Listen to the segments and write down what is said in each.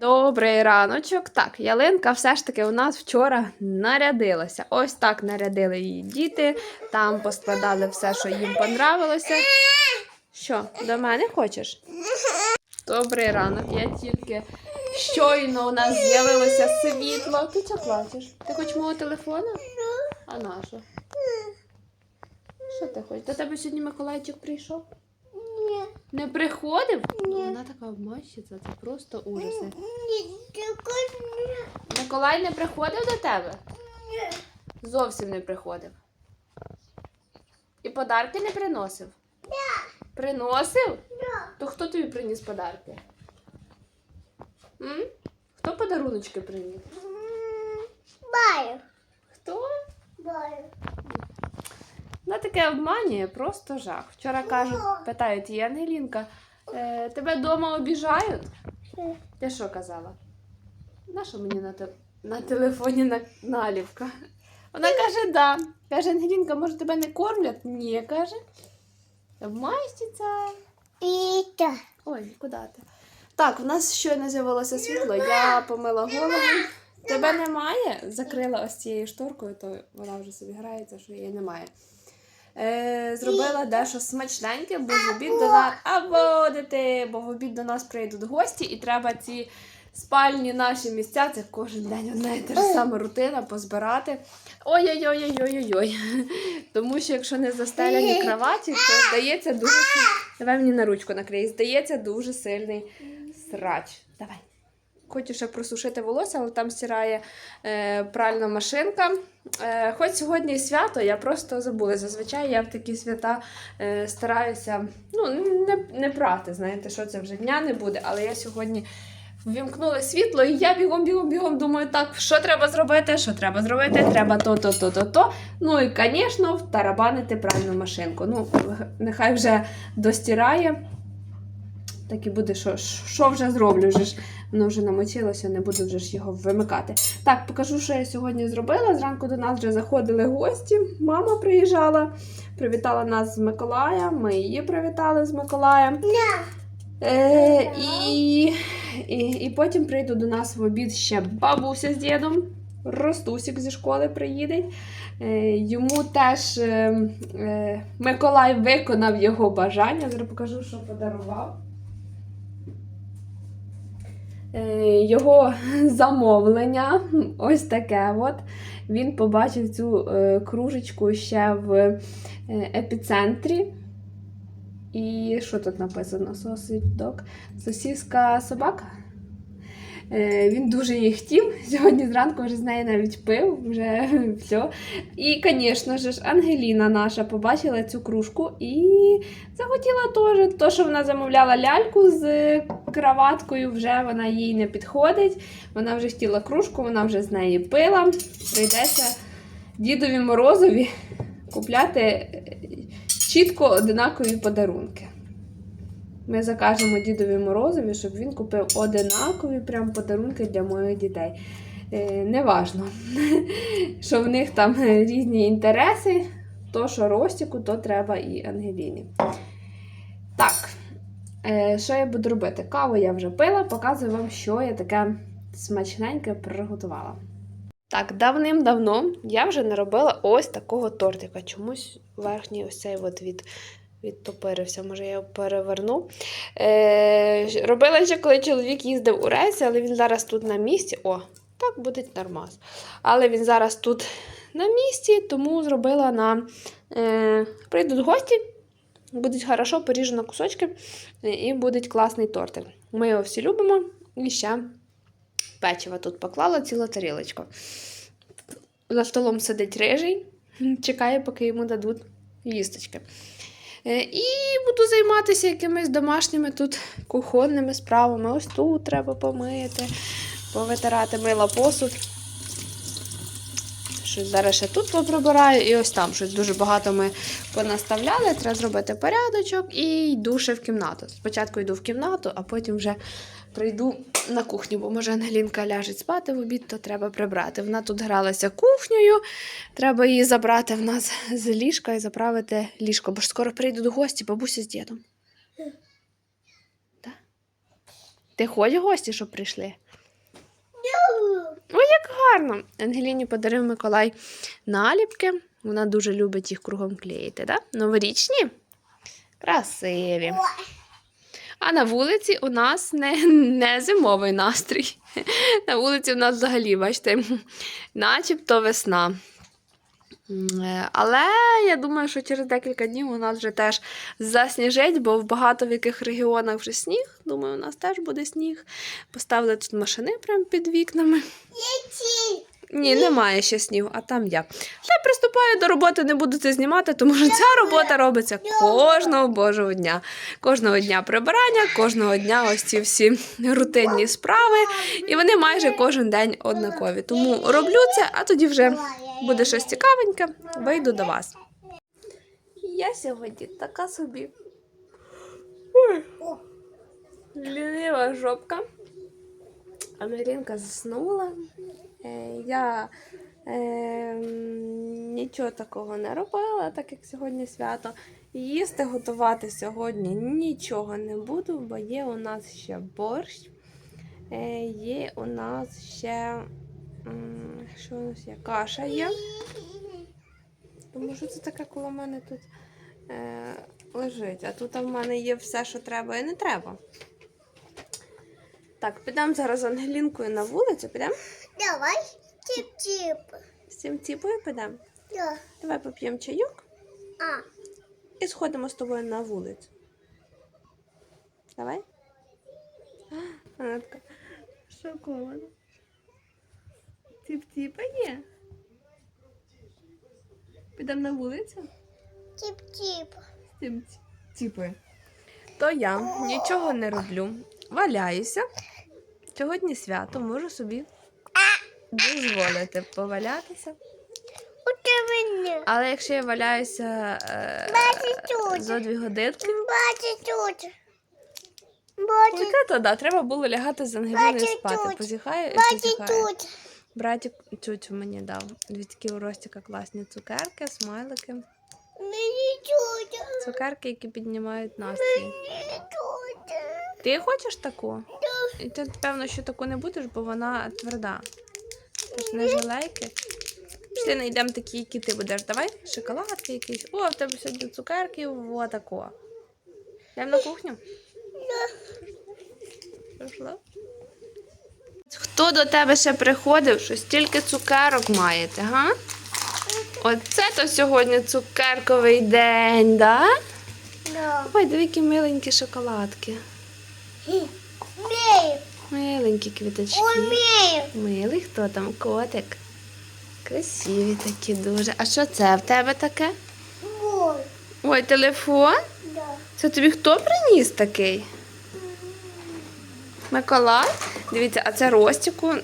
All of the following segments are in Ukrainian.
Добрий раночок. Так, ялинка все ж таки у нас вчора нарядилася. Ось так нарядили її діти. Там поскладали все, що їм понравилося. Що, до мене хочеш? Добрий ранок. Я тільки щойно у нас з'явилося світло. Ти чого плачеш? Ти хочеш мого телефона? А на що? Що ти хочеш? До тебе сьогодні Миколайчик прийшов? Не приходив? Ні. Вона така обманщиця, це просто тільки. Миколай не приходив до тебе? Ні. Зовсім не приходив. І подарки не приносив? Приносив? Да. То хто тобі приніс подарки? М? Хто подаруночки приніс? Баю. Хто? Баю. Вона таке обманює, просто жах. Вчора кажуть, питають її, Ангелінка, е, тебе вдома обіжають? Ти що казала? Нащо мені на, те- на телефоні на- налівка? Вона каже, да. Каже, Ангелінка, може тебе не кормлять? Ні, каже. Піта. Ой, куди ти? Так, в нас щойно з'явилося світло. Я помила голову. Тебе немає? Закрила ось цією шторкою, то вона вже собі грається, що її немає. Е, зробила дещо смачненьке, бо в обід до нас. А водити, бо в обід до нас прийдуть гості, і треба ці спальні наші місця. Це кожен день одна і та ж сама рутина позбирати. Ой-ой-ой-ой-ой-ой. Тому що якщо не застеляні кроваті, то здається дуже. Давай мені на ручку накрий. Здається, дуже сильний срач. Давай. Хочу ще просушити волосся, але там стирає е, пральна машинка. Е, хоч сьогодні свято, я просто забула. Зазвичай я в такі свята е, стараюся ну, не, не прати. Знаєте, що це вже дня не буде, але я сьогодні. Ввімкнули світло, і я бігом, бігом, бігом думаю, так, що треба зробити, що треба зробити, треба то, то, то, то, то. Ну і, звісно, втарабанити пральну машинку. Ну, нехай вже достирає. Так і буде, що, що вже зроблю, вже ж воно вже намочилося, не буду вже ж його вимикати. Так, покажу, що я сьогодні зробила. Зранку до нас вже заходили гості. Мама приїжджала, привітала нас з Миколаєм, ми її привітали з Миколаєм. Е, і, і, і потім прийду до нас в обід ще бабуся з дідом. Ростусік зі школи приїде. Е, йому теж е, е, Миколай виконав його бажання. Зараз покажу, що подарував. Е, його замовлення ось таке. от. Він побачив цю е, кружечку ще в е, епіцентрі. І що тут написано? Сосідок. Сосіска собака. Е, він дуже її хотів. Сьогодні зранку вже з нею навіть пив, вже все. І, звісно ж, Ангеліна наша побачила цю кружку і захотіла теж. То, що вона замовляла ляльку з краваткою, вже вона їй не підходить. Вона вже хотіла кружку, вона вже з неї пила. Прийдеться дідові морозові купляти е, чітко одинакові подарунки. Ми закажемо дідові Морозові, щоб він купив одинакові прям подарунки для моїх дітей. Е, неважно, що в них там різні інтереси. То, що Ростіку, то треба і Ангеліні. Так, е, що я буду робити? Каву я вже пила, показую вам, що я таке смачненьке приготувала. Так, давним-давно я вже не робила ось такого тортика. Чомусь верхній ось цей от від, відтопирився, може я його переверну. Е, робила ще, коли чоловік їздив у рейси, але він зараз тут на місці. О, так буде нормас. Але він зараз тут на місці, тому зробила на. Е, прийдуть гості, будуть хорошо поріжу на кусочки, е, і буде класний тортик. Ми його всі любимо. І ще печива тут поклала ціла тарілочка. За столом сидить рижий, чекає, поки йому дадуть їсточки. Е, І буду займатися якимись домашніми тут кухонними справами. Ось тут треба помити, повитирати мила посуд. Щось зараз ще тут поприбираю, і ось там щось дуже багато ми понаставляли. Треба зробити порядочок і йду ще в кімнату. Спочатку йду в кімнату, а потім вже прийду на кухню, бо може Ангелінка ляже спати в обід, то треба прибрати. Вона тут гралася кухнею, треба її забрати в нас з ліжка і заправити ліжко, бо ж скоро прийдуть гості, бабуся з дідом. Так? Ти хочеш гості, щоб прийшли? Ой, як гарно! Ангеліні подарив Миколай наліпки. Вона дуже любить їх кругом клеїти, да? Новорічні? Красиві. А на вулиці у нас не, не зимовий настрій. На вулиці у нас взагалі, бачите, начебто весна. Е, Але я думаю, що через декілька днів у нас вже теж засніжить, бо в багато в яких регіонах вже сніг. Думаю, у нас теж буде сніг. Поставили тут машини прямо під вікнами. Ні, немає ще снігу, а там я. Та приступаю до роботи, не буду це знімати, тому що ця робота робиться кожного божого дня. Кожного дня прибирання, кожного дня ось ці всі рутинні справи. І вони майже кожен день однакові. Тому роблю це, а тоді вже буде щось цікавеньке, вийду до вас. Я сьогодні така собі. Ой. Лінива жопка. Амелінка заснула. Е, Я е, нічого такого не робила, так як сьогодні свято. Їсти готувати сьогодні нічого не буду, бо є у нас ще борщ. Е, є у нас ще що у нас є? Каша є. Тому що це таке коло мене тут е, лежить. А тут в мене є все, що треба і не треба. Так, підемо зараз з Ангелінкою на вулицю, підемо? Давай. Тип-тип. З цим ціпою підемо. Да. Давай поп'ємо чайок А. і сходимо з тобою на вулицю. Давай. Вона така шокована. Тіп-тіпа є. Підемо на вулицю? Тип-тип. з цим ціпою. То я нічого не роблю. Валяюся. Сьогодні свято, можу собі дозволити повалятися. У тебе. Але якщо я валяюся е, за дві годинки, Бачи тут. То да, треба було лягати з Ангеліною спати. Позіхаю і позіхаю. Братик тютю мені дав. Дві такі у Ростіка класні цукерки, смайлики. Мені. Цукерки, які піднімають настрій. Мені тут. Ти хочеш таку? І ти, певно, що таку не будеш, бо вона тверда. Тож не жалейки. Пішли знайдемо такі, які ти будеш. Давай, шоколадки якісь. О, в тебе сьогодні цукерки, о, тако. Йдемо на кухню. Пішла. Хто до тебе ще приходив, що стільки цукерок маєте, га? Оце то сьогодні цукерковий день, да? Да. Ой, диви, які миленькі шоколадки. Миленькі квіточки. Милий, хто там? Котик. Красиві такі дуже. А що це в тебе таке? Мой. Ой, телефон? Да. Це тобі хто приніс такий? Миколай? Дивіться, а це Ростіку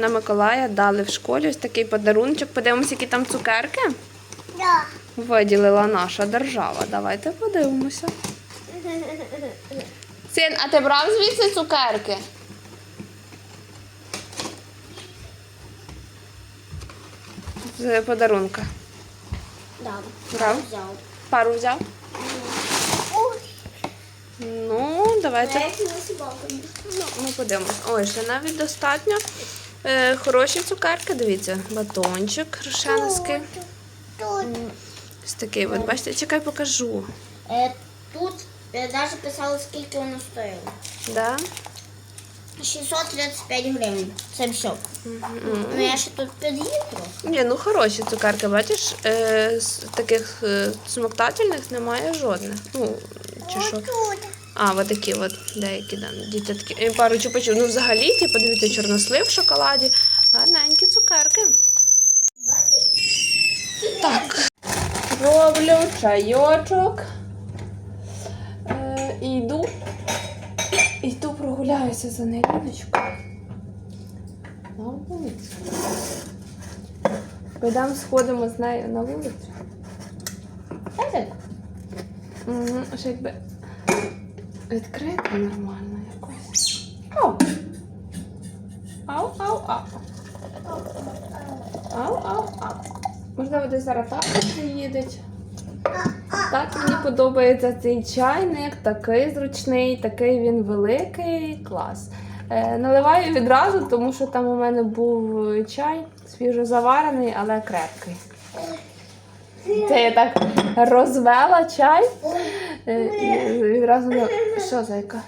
на Миколая дали в школі ось такий подаруночок. Подивимося, які там цукерки. Да. Виділила наша держава. Давайте подивимося. Син, а ти брав звідси цукерки? З подарунка. Да. Брав? Взял. Пару взяв? Ну, давайте. Ну, ми подивимось. Ой, ще навіть достатньо. Е, хороші цукерки, дивіться, батончик рошенський. Тут. Ось такий, от, бачите, чекай, покажу. Е, Тут е, навіть писали, скільки воно стоїло. Да? 635 гривень. Це все. Ну я ще тут під'їду. Ні, ну хороші цукерки, бачиш, е, з таких е, смоктательних немає жодних. Ну, чи що. А, от такі от деякі, да, діти такі. І пару чупачів. Ну, взагалі, ті, подивіться, чорнослив в шоколаді. Гарненькі цукерки. Так. Роблю чайочок. Йду за Неліночкою. На вулицю. Підемо сходимо з нею на вулицю. Угу, ще якби відкрити нормально якось. Ау. Ау, ау, ау. Ау, ау, ау. Можливо, десь зараз тато приїдеть. Так мені подобається цей чайник, такий зручний, такий він великий, клас. Е, наливаю відразу, тому що там у мене був чай свіжозаварений, але крепкий. Це я так розвела чай. Е, відразу. Що, зайка?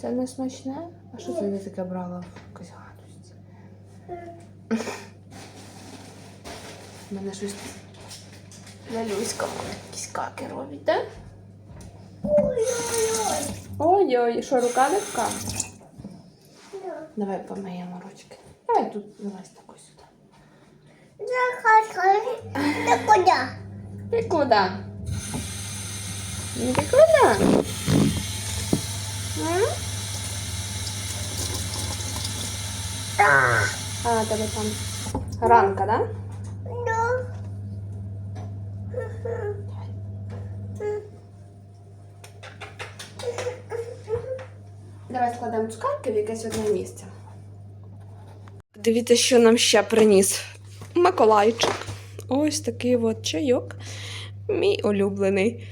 Це не смачне? А що це я таке брала в якусь гадость? У мене щось Лялюська якісь каки робить, так? Ой-ой-ой. Ой-ой, що рука легка? Давай помиємо ручки. Давай тут давай таку сюди. Захочу. Ти куди? Ти куди? Ну ти куди? А, тебе там ранка, да? Ну. Давай складемо цукерки в якесь одне місце. Дивіться, що нам ще приніс Миколайчик. Ось такий от чайок. Мій улюблений.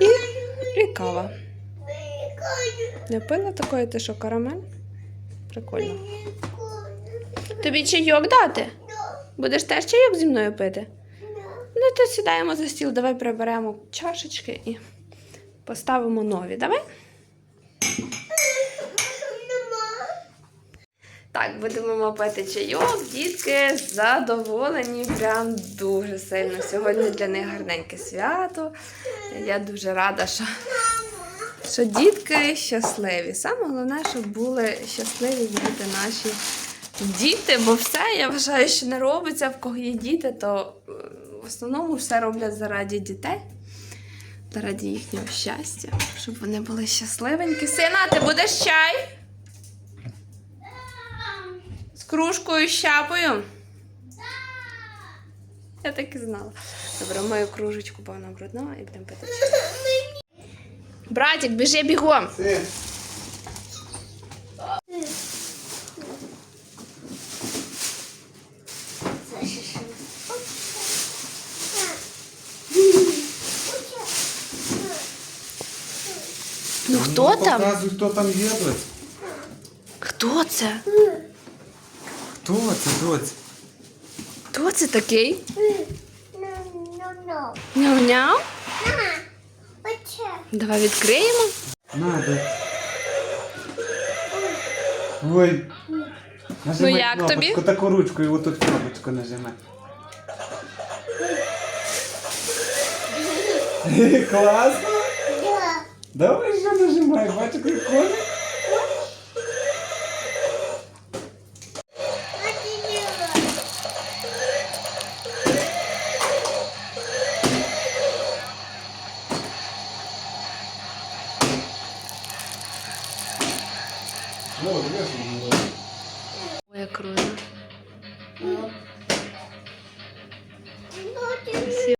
І, і кава. Не пила такої, ти що, карамель? Прикольно. Тобі чайок дати? Будеш теж чайок зі мною пити? Ну, то сідаємо за стіл, давай приберемо чашечки і поставимо нові. Давай? Так, будемо пити чайок. Дітки задоволені, прям дуже сильно. Сьогодні для них гарненьке свято. Я дуже рада, що, що дітки щасливі. Саме головне, щоб були щасливі діти наші діти, бо все, я вважаю, що не робиться, в кого є діти, то е, в основному все роблять заради дітей. Заради їхнього щастя, щоб вони були щасливенькі. Сина, ти будеш чай? З кружкою, щапою? Я так і знала. Добре, мою кружечку, бо вона брудна, і будемо пити. Братик, біжи бігом. Син, Ну там? Показуй, хто там є, доць. Хто це? Хто це, доць? Хто це такий? Няу-няу? Давай відкриємо. На, доць. Ой. Нажимай Ну, як кнопочку, тобі? таку ручку і отут кнопочку нажимай. Класно. Да. Давай ще нажимай, бачу, прикольно.